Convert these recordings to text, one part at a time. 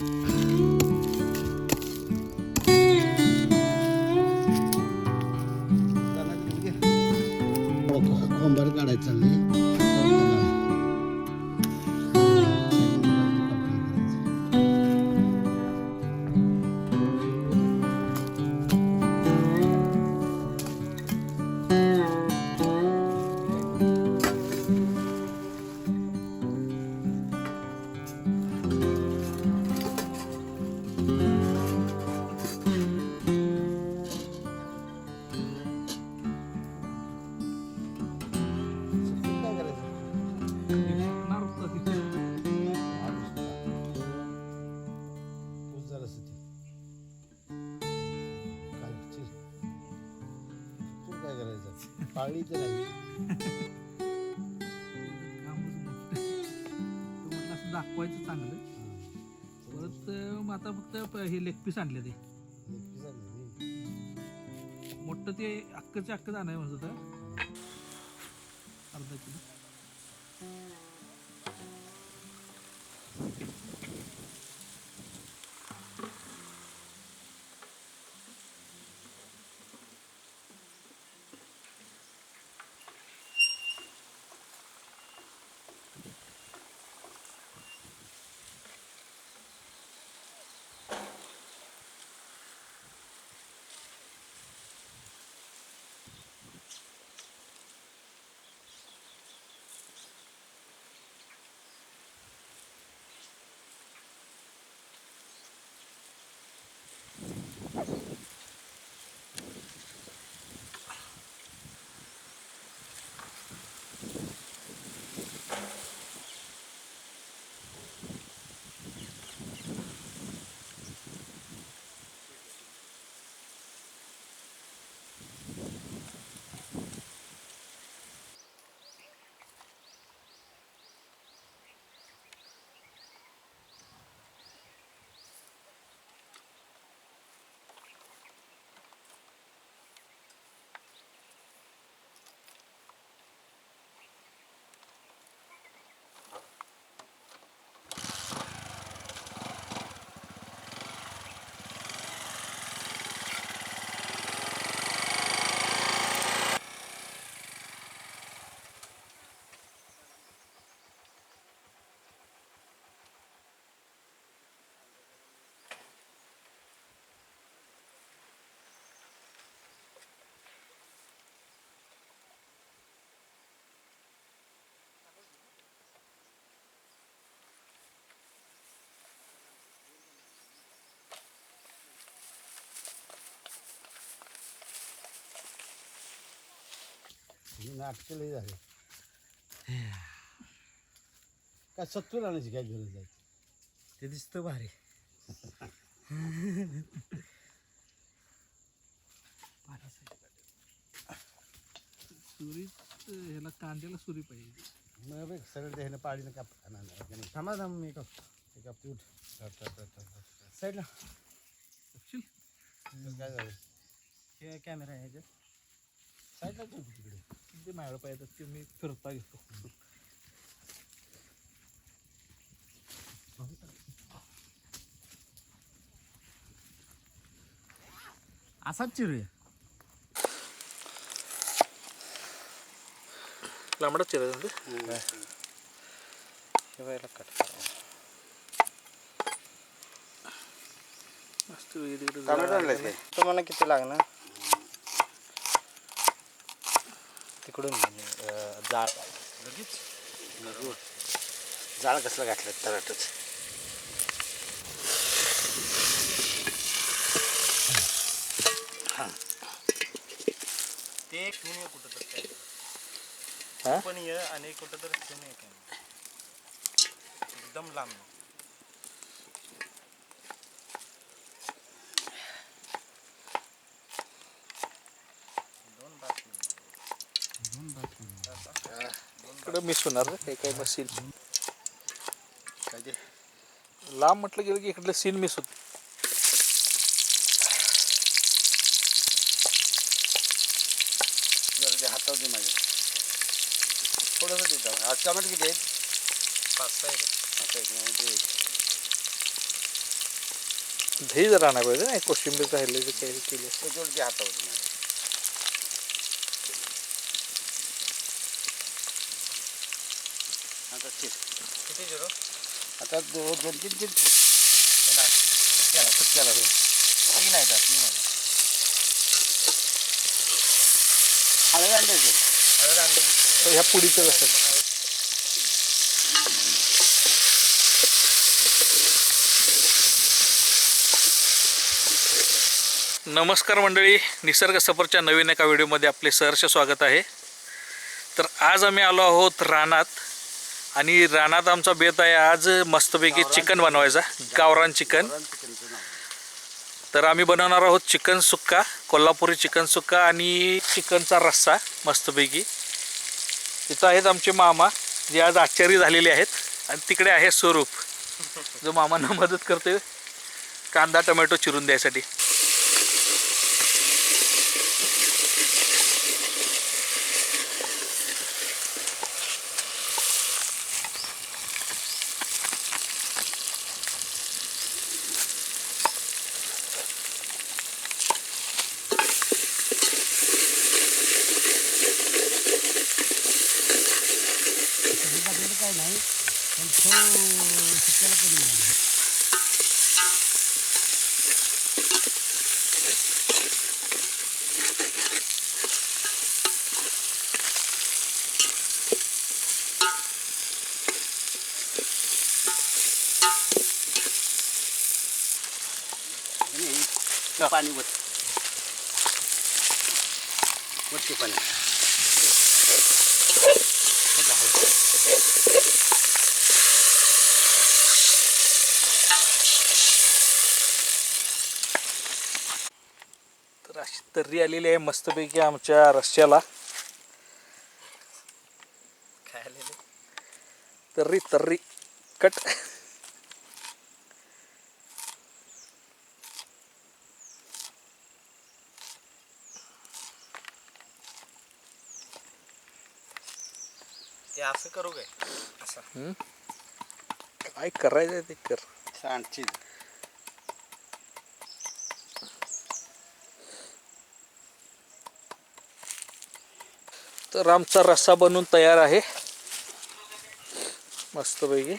Mm-hmm. करायचं पाळी तर नाही दाखवायचं चांगलं परत आता फक्त प- हे लेग पीस आणले ते. मोठं ते अक्कचे अक्क जाणार म्हणत होतं नाटकं लई झाले. काय सत्तर आणायची काय गरज आहे? ते दिसतं भारी. सुरी ह्याला कांद्याला सुरी पाहिजे मग बघ सगळं ते ह्यानं पाळीनं काप खाणार नाही? थांबा थांब मी का एका फूट साईडला. बघशील तर काय झालं? हे कॅमेरा आहे ह्याच्यात. साईडला ठेव तू तिकडे ते माझ्याकडे पाहिजे ते मी फिरता घेतो असाच चिरूया लांबडाच चिरायचं शिवायला कट करा मस्त वेगळी तिकडे टोमॅटो आणलाय काय तुम्हाला किती लागणार तिकडून अं, जाळ लगेच? जाळ कसलं घातलं तराटच? ते एक ठेवून ये कुठं तर हा? पण ये आणि कुठं तर ठेवून ये कॅमेरा एकदम लांब दोन बातमी इकडे मिस होणार रे काही काही सीन काय ते लांब म्हटलं गेलं की इकडलं सीन मिस होत. जरा ते हातावर दे माझ्या थोडंसं आज किती आहेत? पाच सहा असं? मग दही जरा आणायला पाहिजे नाही कोशिंबीर राहिले जे काही केली. त्याच्यावरती हातावर नाही. आता चिर. किती जिरो आता दो- दोन तीन तीन ह्याला सुक्याला तीन. आहेत तीन आहेत हळद आणल्याचे हळद आणली ह्या पुडीचं असतात नमस्कार मंडळी निसर्ग सफरच्या नवीन एका व्हिडिओमध्ये आपले सहर्ष स्वागत आहे. तर आज आम्ही आलो आहोत रानात. आणि रानात आमचा बेत आहे आज मस्तपैकी चिकन बनवायचा गावरान चिकन. तर आम्ही बनवणार आहोत चिकन सुक्का कोल्हापुरी चिकन सुक्का आणि चिकनचा रस्सा मस्तपैकी. इथं आहेत आमचे मामा जे आज आश्चर्य झालेले आहेत. आणि तिकडे आहे स्वरूप. जो मामांना मदत करतोय कांदा टोमॅटो चिरून द्यायसाठी. पाणी वत वरती पाणी. तर अशी तर्री आलेली आहे मस्तपैकी आमच्या आलेले? तर्री तर्री. कट. ते असं करू काय? असं. काय करायचं ते कर. सांडची तर आमचा रस्सा बनवून तयार आहे. मस्तपैकी.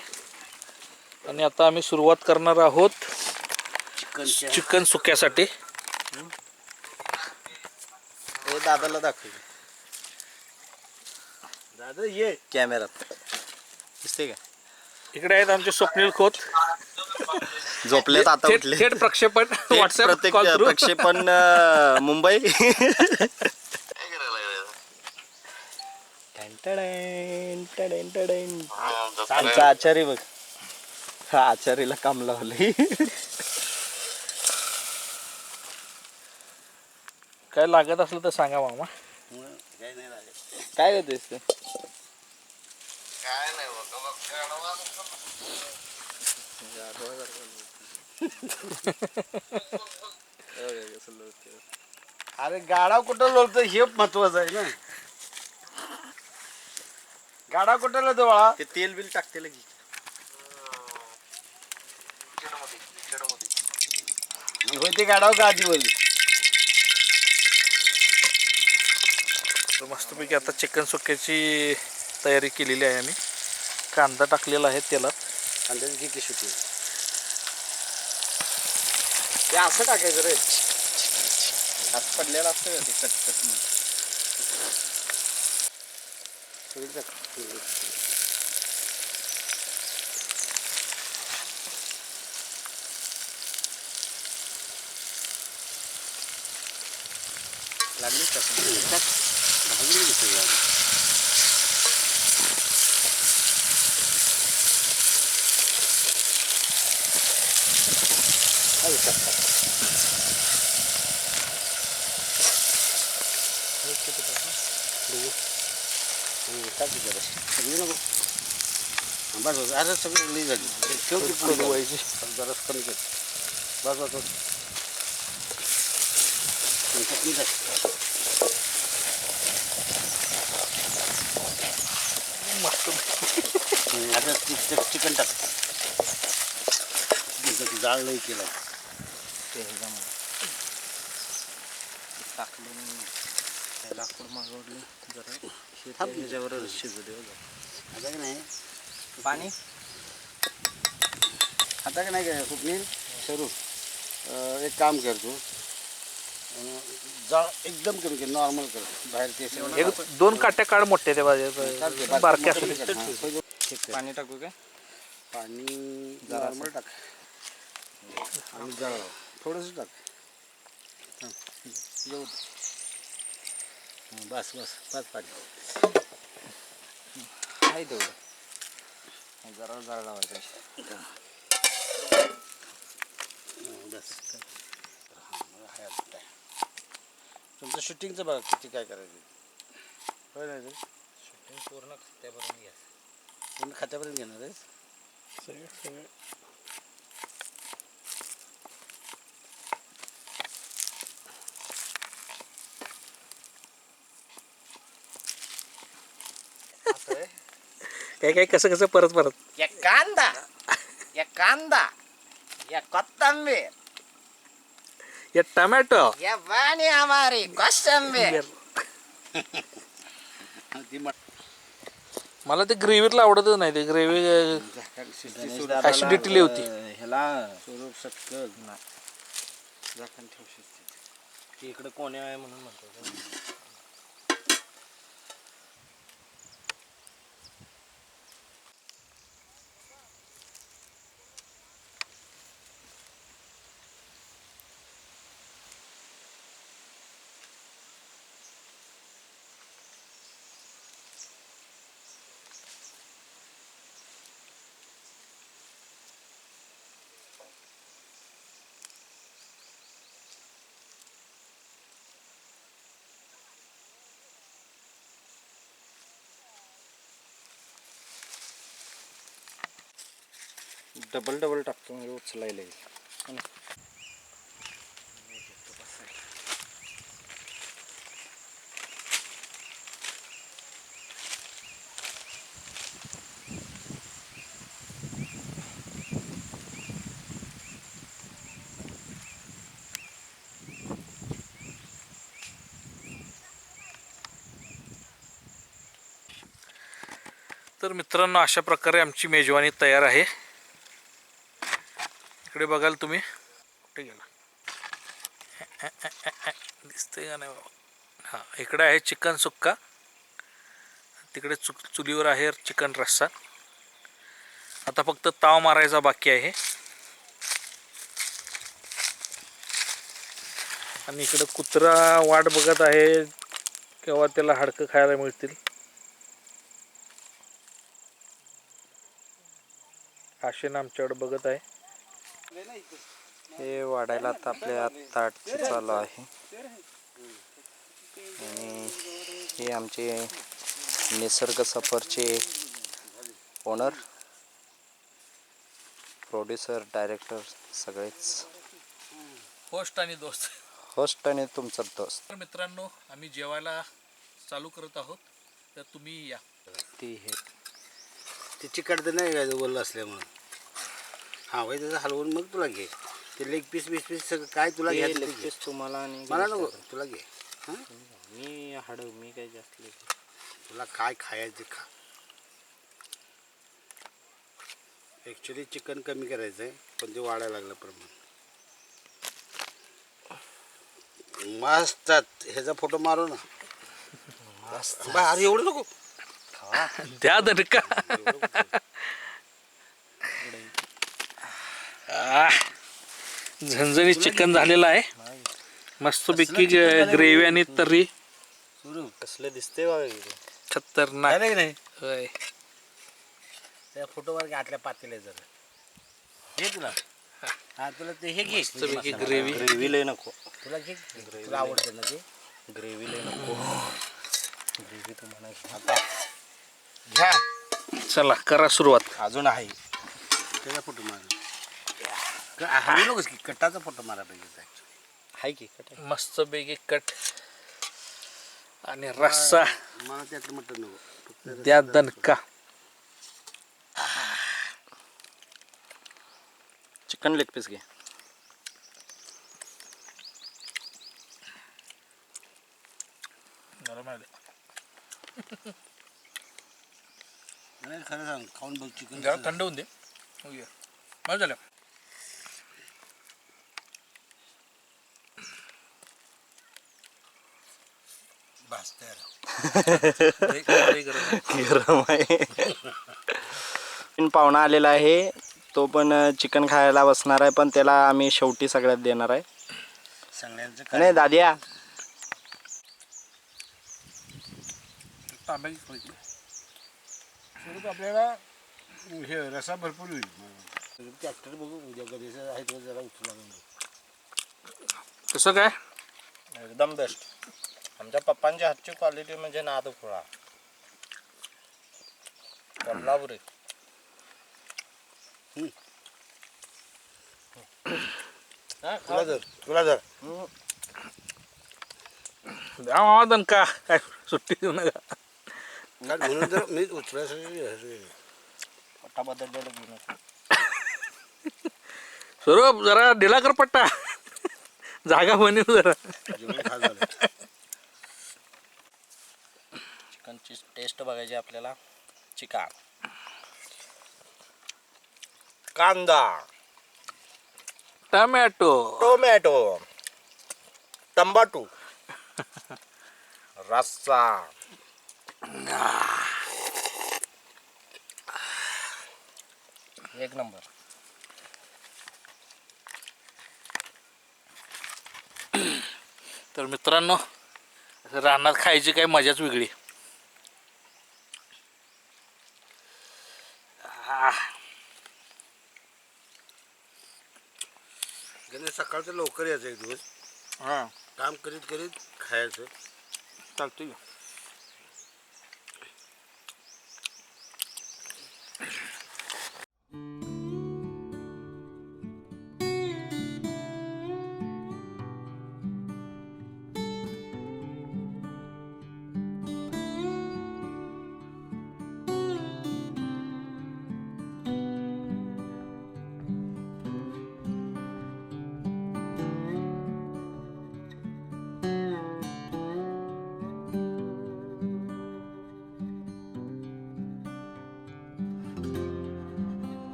आणि आता आम्ही सुरुवात करणार आहोत चिकनच्या चिकन सुक्यासाठी. हे दादाला दाखव. दादा ये. कॅमेरात दिसते का? इकडे आहेत आमचे स्वप्नील खोत. झोपलेत आता थेट उठले. थेट प्रक्षेपण व्हॉट्सअप प्रत्येक कॉल थ्रू प्रक्षेपण अं, मुंबई. टॅन. आमचा आचारी बघ. हा आचारीला काम लावले काय लागत असलं तर सांगा मामा. काय होतेस ते? अरे गाडा कुठं लोळतो हे महत्वाचं आहे ना. गाडा कुठं लोळतो बाळा ते तेल बिल टाकते लगी होय ते गाडाव का आधी बोल तर मस्तपैकी आता चिकन सुक्याची तयारी केलेली आहे आम्ही. कांदा टाकलेला आहे तेलात. कांद्याची घे की सुटी ते असं टाकायचं रे. हात पडलेलं असतं का ते कट कटमध्ये सगळी. लागली का टाक. भाजून घे सगळं आधी. आधी टाक, टाक. हे किती टाकू? बघू. हम्म, टाक की जरा. सगळी नको. हा, बस बस अरे सगळी लई झाली ते ठेव की पुढे कडवायची. जरा कमी कर बस बस बस आणि चटणी मस्त हम्म, आता चि- चि- चिकन टाक जाळ लई केलं ते ह्याच्यामध्ये. टाकलं लाकूड मागवलं. जरा हे ते थांब. ह्याच्यावर शिजू दे हो जरा. आता की नाही? पाणी? आता की नाही काय? सरू. एक काम कर तू अं, जाळ एकदम कमी कर नॉर्मल कर. बाहेर ते एक दोन काट्या काढ मोठे ते चालतंय, बाजे बारकं बारके मोठं असू नाही दे. कर. पहिले check कर. पाणी टाकू काय? पाणी नॉर्मल टाक. आणि जाळ. थोडंसं टाक. हां, येऊ बस बस बस पाणी आहे तेवढं जरा जाळ लावायचं बस. हाय काय. तुमचं शूटिंगचं बघा किती काय करायचं होय ना रे? शूटिंग पूर्ण त्यापर्यंत घ्या. तुम्ही खात्यापर्यंत घेणार आहेस? काय काय कसं कसं परत परत? या कांदा. या कांदा. या कोथंबीर. या टमॅटो. या हमारी हां, ती मट मला ते ग्रेव्हीला आवडतच नाही ते ग्रेव्ही. ऍसिडिटी होती. ह्याला स्वरूप सक्कल झाकण ठेव शिस्तीत. ते इकडे कोणी आहे म्हणून म्हणतो. डबल डबल टाकतो म्हणजे उचलायला येईल. तर मित्रांनो अशा प्रकारे आमची मेजवानी तयार आहे. इकडे बघाल तुम्ही. कुठे गेला? दिसतंय का नाही बाबा? हां इकडे आहे चिकन सुक्का. तिकडे चु चुलीवर आहे चिकन रस्सा. आता फक्त ताव मारायचा बाकी आहे. आणि इकडं कुत्रा वाट बघत आहे. केव्हा त्याला हाडकं खायला मिळतील. आशेन आमच्याकडे बघत आहे. हे वाढायला आता आपल्या ताट चालू आहे. आणि हे आमचे निसर्ग सफरचे ओनर प्रोड्युसर डायरेक्टर सगळेच. होस्ट आणि दोस्त. होस्ट आणि तुमचा दोस्त. तर मित्रांनो आम्ही जेवायला चालू करत आहोत. तर तुम्ही या. ती हे. ते चिकटतं नाही काय बोललं असल्यामुळं. हां भाई त्याचं हलवून मग तुला घे. ते लेग पीस बीस पीस सगळं काय तुला घ्यायचं ते घे. लेगपीस तुम्हाला आणि मला नको तुला घे. हां? मी हाड मी काही जास्त तुला काय खायचं खा. ॲक्च्युली चिकन कमी करायचं आहे पण ते वाढायला लागलं प्रमाण. मस्त. ह्याचा फोटो मारू ना. बा, अरे एवढं नको. द्या दणका आह, झणझणीत चिकन झालेलं आहे. मस्तपैकी ग्रेव्ही आणि तर्री. सुरू. कसलं दिसते. खतरनाक. नाही नाही? होय. त्या फोटोवर पातेल्या जरा. घे तुला. हा तुला ते हे घे. मस्तपैकी ग्रेव्ही. ग्रेव्ही लय नको. तुला घे. तुला आवडते ना ते? ग्रेव्ही लय नको. ग्रेव्ही तुम्हाला घ्या. आता. घ्या. चला करा सुरुवात. अजून आहे. त्याचा फोटो मार कटाचा फोटो मारा पाहिजे हाय की कट मस्त बेगी कट आणि रस्सा मला त्यातलं मटण नको फक्त दणका चिकन लेग पीस घे नरम खरं सांग खाऊन बघ चिकन जरा थंड होऊन दे झालं गरम आहे. पाहुणा आलेला आहे. तो पण चिकन खायला बसणार आहे पण त्याला आम्ही शेवटी सगळ्यात देणार आहे. सगळ्यांचं नाही दादिया. आपल्याला हे रसा भरपूर होईल ट्रॅक्टर बघू उद्या कधी आहे तो जरा उचला कसं काय? एकदम बेस्ट आमच्या पप्पांच्या हातची क्वालिटी म्हणजे नाद खुळा कोल्हापुरी हा, तुला खा. जर तुला जर द्या मामा दणका. काय सुट्टी देऊ नका. नाही, म्हणून तर मी उचलायसाठी पट्टा बदललेला घेऊन येतो. स्वरूप जरा ढिला कर पट्टा. जागा बनव जरा. जेवण खा झालं. चिकनची टेस्ट बघायची आपल्याला. चिकन. कांदा. टमॅटो. टोमॅटो. टंबाटू रस्सा. एक नंबर. तर मित्रांनो रानात खायची काही मजाच वेगळी. सकाळचं लवकर यायचं एक दिवस. हा. काम करीत करीत खायचं. चालतंय.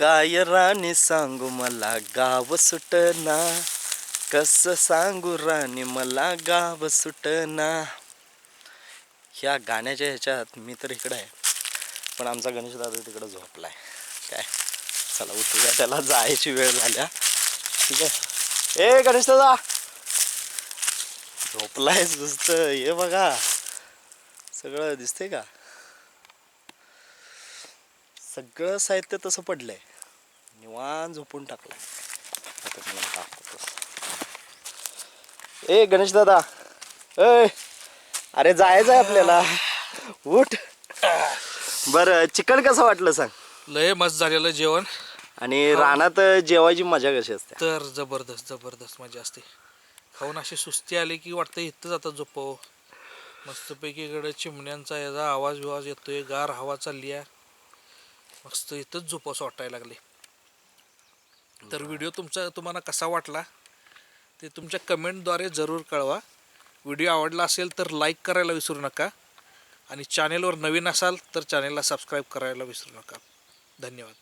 काय राणी सांगू मला गाव सुटना? कस सांगू राणी मला गाव सुटना? ह्या गाण्याच्या ह्याच्यात मी तर इकडं आहे. पण आमचा गणेश दादा तिकडं झोपलाय. काय? चला उठूया. त्याला जायची वेळ झाल्या. ठीक आहे. ए गणेश दादा! झोपलाय सुस्त हे बघा. सगळं दिसतंय का? सगळं साहित्य तसं पडलंय. निवांत झोपून टाकलंय आता. ए गणेश दादा. ए अरे जायचं आहे आपल्याला. उठ. बर चिकन कसं वाटलं सांग? लय मस्त झालेलं जेवण. आणि रानात जेवायची मजा कशी असते? तर जबरदस्त जबरदस्त मजा असते. खाऊन अशी सुस्ती आली की वाटतं इथंच आता झोपावं. मस्तपैकी इकडे चिमण्यांचा याचा आवाज बिवाज येतोय गार हवा चालली आहे. मस्त इथंच झोपावंसं वाटायला लागले. तर व्हिडिओ तुमचा तुम्हाला कसा वाटला ते तुमच्या कमेंटद्वारे जरूर कळवा. व्हिडिओ आवडला असेल तर लाईक करायला विसरू नका आणि चॅनेलवर नवीन असाल तर चॅनेलला सबस्क्राईब करायला विसरू नका. धन्यवाद.